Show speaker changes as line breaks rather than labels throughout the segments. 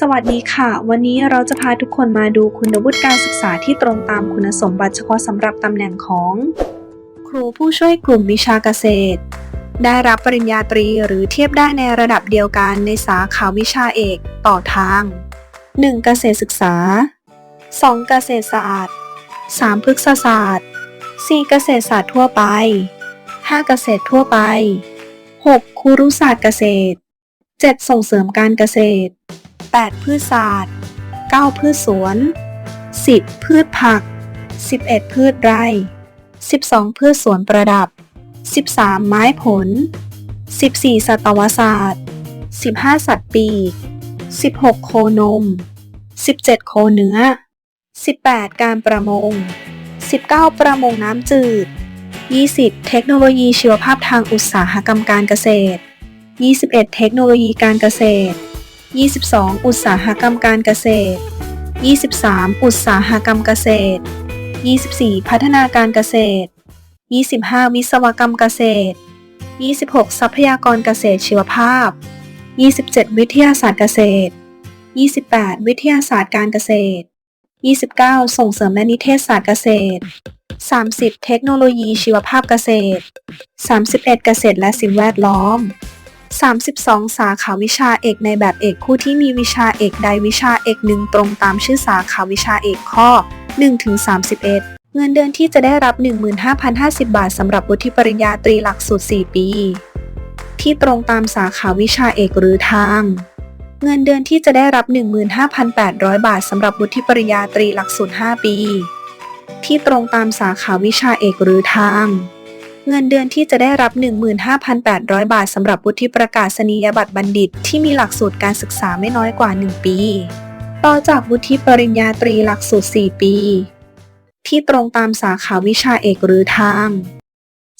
สวัสดีค่ะ วันนี้เราจะพาทุกคนมาดูคุณวุฒิการศึกษาที่ตรงตามคุณสมบัติเฉพาะสำหรับตำแหน่งของ ครูผู้ช่วยกลุ่มวิชาเกษตร ได้รับปริญญาตรีหรือเทียบได้ในระดับเดียวกันในสาขาวิชาเอกต่อทาง 1. เกษตรศึกษา 2. เกษตรศาสตร์ 3. พฤกษศาสตร์ 4. เกษตรศาสตร์ทั่วไป 5. เกษตรทั่วไป 6. ครุศาสตร์เกษตร 7. ส่งเสริมการเกษตร 8. พืชศาสตร์ 9. พืชสวน 10. พืชผัก 11. พืชไร่ 12. พืชสวนประดับ 13. ไม้ผล 14. สัตวศาสตร์ 15. สัตว์ปีก 16. โคนม 17. โคเนื้อ 18. การประมง 19. ประมงน้ำจืด 20. เทคโนโลยีชีวภาพทางอุตสาหกรรมการเกษตร 21. เทคโนโลยีการเกษตร 22. อุตสาหกรรมการเกษตร 23. อุตสาหกรรมเกษตร 24. พัฒนาการเกษตร 25. วิศวกรรมเกษตร 26. ทรัพยากรเกษตรชีวภาพ 27. วิทยาศาสตร์เกษตร 28. วิทยาศาสตร์การเกษตร 29. ส่งเสริมและนิเทศศาสตร์เกษตร 30. เทคโนโลยีชีวภาพเกษตร 31. เกษตรและสิ่งแวดล้อม 32 สาขาวิชาเอกในแบบเอกคู่ที่มีวิชาเอกใดวิชาเอกหนึ่งตรงตามชื่อสาขาวิชาเอกข้อ 1-31 เงินเดือนที่จะได้รับ 15,050 บาทสำหรับวุฒิปริญญาตรีหลักสูตร 4 ปี ที่ตรงตามสาขาวิชาเอกหรือทาง เงินเดือนที่จะได้รับ 15,800 บาทสำหรับวุฒิปริญญาตรีหลักสูตร 5 ปี ที่ตรงตามสาขาวิชาเอกหรือทาง เงินเดือนที่จะได้รับ 15,800 บาทสำหรับวุฒิประกาศนียบัตรบัณฑิต ที่มีหลักสูตรการศึกษาไม่น้อยกว่า 1 ปี ต่อจากวุฒิปริญญาตรีหลักสูตร 4 ปี ที่ตรงตามสาขาวิชาเอกหรือทาง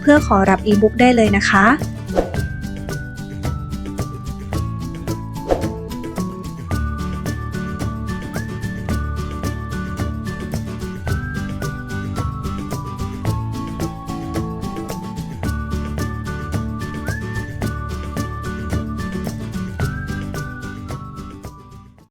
เพื่อขอรับอีบุ๊กได้เลยนะคะ